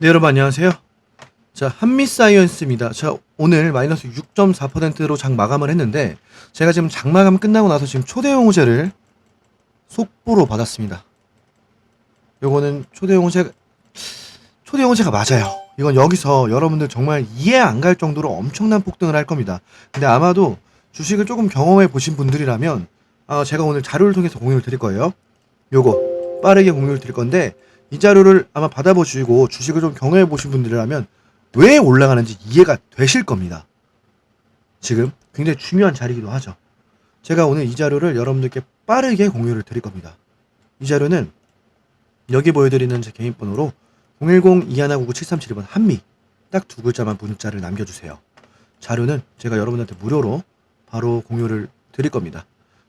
네 여러분 안녕하세요. 자 한미사이언스입니다. 자 오늘 마이너스 6.4%로 장 마감을 했는데 제가 지금 장 마감 끝나고 나서 지금 초대형 호재를 속보로 받았습니다. 요거는 초대형 호재 초대형 호재가 맞아요. 이건 여기서 여러분들 정말 이해 안 갈 정도로 엄청난 폭등을 할 겁니다. 근데 아마도 주식을 조금 경험해 보신 분들이라면 아, 제가 오늘 자료를 통해서 공유를 드릴 거예요. 요거 빠르게 공유를 드릴 건데 이 자료를 아마 받아보시고 주식을 좀 경험해 보신 분들이라면 왜 올라가는지 이해가 되실 겁니다. 지금 굉장히 중요한 자리이기도 하죠. 제가 오늘 이 자료를 여러분들께 빠르게 공유를 드릴 겁니다. 이 자료는 여기 보여드리는 제 개인 번호로 010-2199-7372번 한미 딱 두 글자만 문자를 남겨주세요. 자료는 제가 여러분한테 무료로 바로 공유를 드릴 겁니다.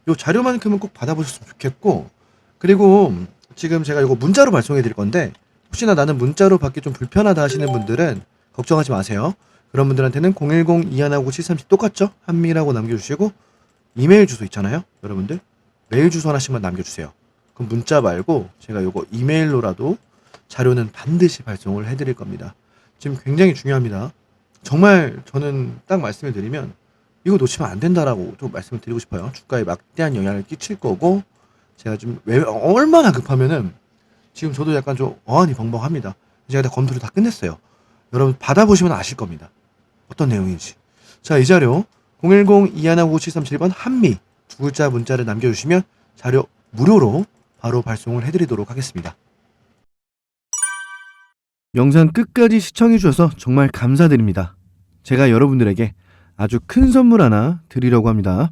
이 자료만큼은 꼭 받아보셨으면 좋겠고 그리고 지금 제가 이거 문자로 발송해 드릴 건데 혹시나 나는 문자로 받기 좀 불편하다 하시는 분들은 걱정하지 마세요. 그런 분들한테는 010-2199-7372 똑같죠? 한미라고 남겨주시고 이메일 주소 있잖아요. 여러분들 메일 주소 하나씩만 남겨주세요. 그럼 문자 말고 제가 이거 이메일로라도 자료는 반드시 발송을 해드릴 겁니다. 지금 굉장히 중요합니다. 정말 저는 딱 말씀을 드리면 이거 놓치면 안 된다라고 좀 말씀을 드리고 싶어요. 주가에 막대한 영향을 끼칠 거고 제가 좀 왜, 얼마나 급하면은 지금 저도 약간 좀 어안이 벙벙합니다. 제가 다 검토를 다 끝냈어요. 여러분 받아보시면 아실 겁니다. 어떤 내용인지. 자, 이 자료 010-2159-7371번 한미 두 글자 문자를 남겨주시면 자료 무료로 바로 발송을 해드리도록 하겠습니다. 영상 끝까지 시청해주셔서 정말 감사드립니다. 제가 여러분들에게 아주 큰 선물 하나 드리려고 합니다.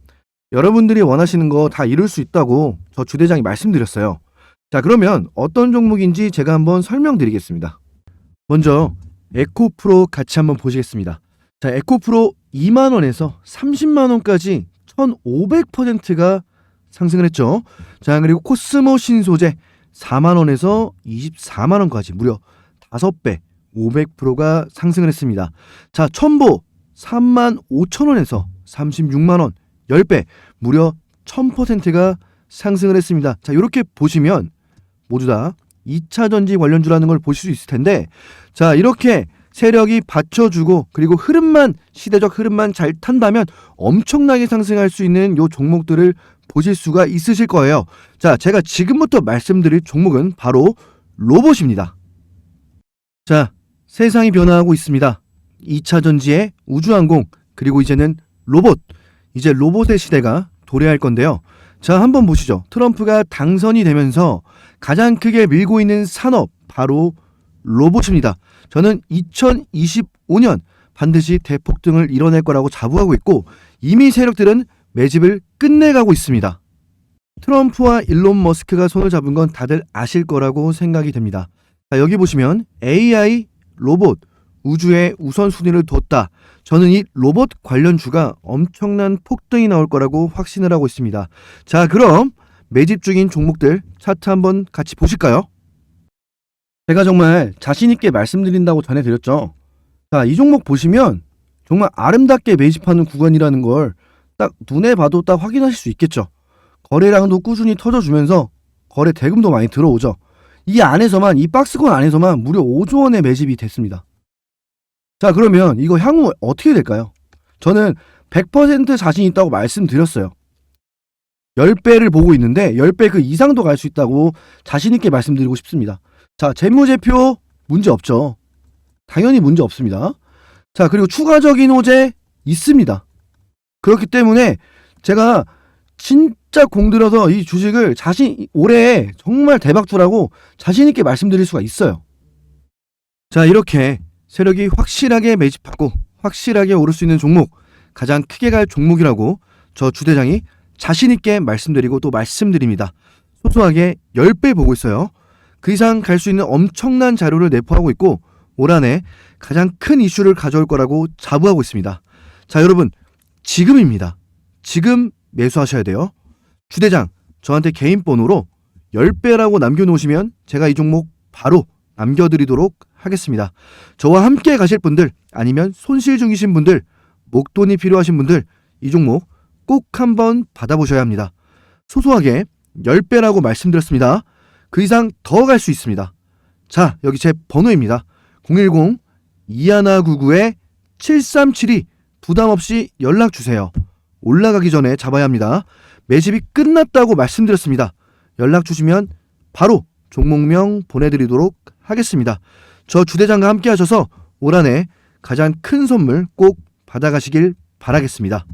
여러분들이 원하시는 거 다 이룰 수 있다고 저 주대장이 말씀드렸어요. 자, 그러면 어떤 종목인지 제가 한번 설명드리겠습니다. 먼저 에코프로 같이 한번 보시겠습니다. 자, 에코프로 2만 원에서 30만 원까지 1,500%가 상승을 했죠. 자, 그리고 코스모 신소재 4만 원에서 24만 원까지 무려 5배 500%가 상승을 했습니다. 자, 첨보 3만 5천 원에서 36만 원 10배 무려 1000%가 상승을 했습니다. 자, 이렇게 보시면 모두 다 2차 전지 관련주라는 걸 보실 수 있을 텐데 자, 이렇게 세력이 받쳐주고 그리고 흐름만 시대적 흐름만 잘 탄다면 엄청나게 상승할 수 있는 요 종목들을 보실 수가 있으실 거예요. 자, 제가 지금부터 말씀드릴 종목은 바로 로봇입니다. 자, 세상이 변화하고 있습니다. 2차 전지의 우주항공 그리고 이제는 로봇 이제 로봇의 시대가 도래할 건데요. 자, 한번 보시죠. 트럼프가 당선이 되면서 가장 크게 밀고 있는 산업 바로 로봇입니다. 저는 2025년 반드시 대폭등을 이뤄낼 거라고 자부하고 있고 이미 세력들은 매집을 끝내가고 있습니다. 트럼프와 일론 머스크가 손을 잡은 건 다들 아실 거라고 생각이 됩니다. 자, 여기 보시면 AI, 로봇, 우주에 우선순위를 뒀다. 저는 이 로봇 관련주가 엄청난 폭등이 나올 거라고 확신을 하고 있습니다. 자, 그럼 매집 중인 종목들 차트 한번 같이 보실까요? 제가 정말 자신있게 말씀드린다고 전해드렸죠. 자, 이 종목 보시면 정말 아름답게 매집하는 구간이라는 걸 딱 눈에 봐도 딱 확인하실 수 있겠죠. 거래량도 꾸준히 터져주면서 거래 대금도 많이 들어오죠. 이 안에서만, 이 박스권 안에서만 무려 5조 원의 매집이 됐습니다. 자, 그러면 이거 향후 어떻게 될까요? 저는 100% 자신 있다고 말씀드렸어요. 10배를 보고 있는데 10배 그 이상도 갈 수 있다고 자신 있게 말씀드리고 싶습니다. 자, 재무제표 문제 없죠. 당연히 문제 없습니다. 자, 그리고 추가적인 호재 있습니다. 그렇기 때문에 제가 진짜 공들여서 이 주식을 자신 올해 정말 대박 투라고 자신 있게 말씀드릴 수가 있어요. 자, 이렇게 세력이 확실하게 매집하고 확실하게 오를 수 있는 종목, 가장 크게 갈 종목이라고 저 주대장이 자신 있게 말씀드리고 또 말씀드립니다. 소소하게 10배 보고 있어요. 그 이상 갈 수 있는 엄청난 자료를 내포하고 있고 올 한 해 가장 큰 이슈를 가져올 거라고 자부하고 있습니다. 자, 여러분, 지금입니다. 지금 매수하셔야 돼요. 주대장, 저한테 개인 번호로 10배라고 남겨놓으시면 제가 이 종목 바로 남겨드리도록 하겠습니다. 저와 함께 가실 분들, 아니면 손실 중이신 분들, 목돈이 필요하신 분들, 이 종목 꼭 한번 받아보셔야 합니다. 소소하게 10배라고 말씀드렸습니다. 그 이상 더 갈 수 있습니다. 자, 여기 제 번호입니다. 010-2199-7372 부담 없이 연락 주세요. 올라가기 전에 잡아야 합니다. 매집이 끝났다고 말씀드렸습니다. 연락 주시면 바로 종목명 보내드리도록 하겠습니다. 저 주대장과 함께 하셔서 올 한해 가장 큰 선물 꼭 받아가시길 바라겠습니다.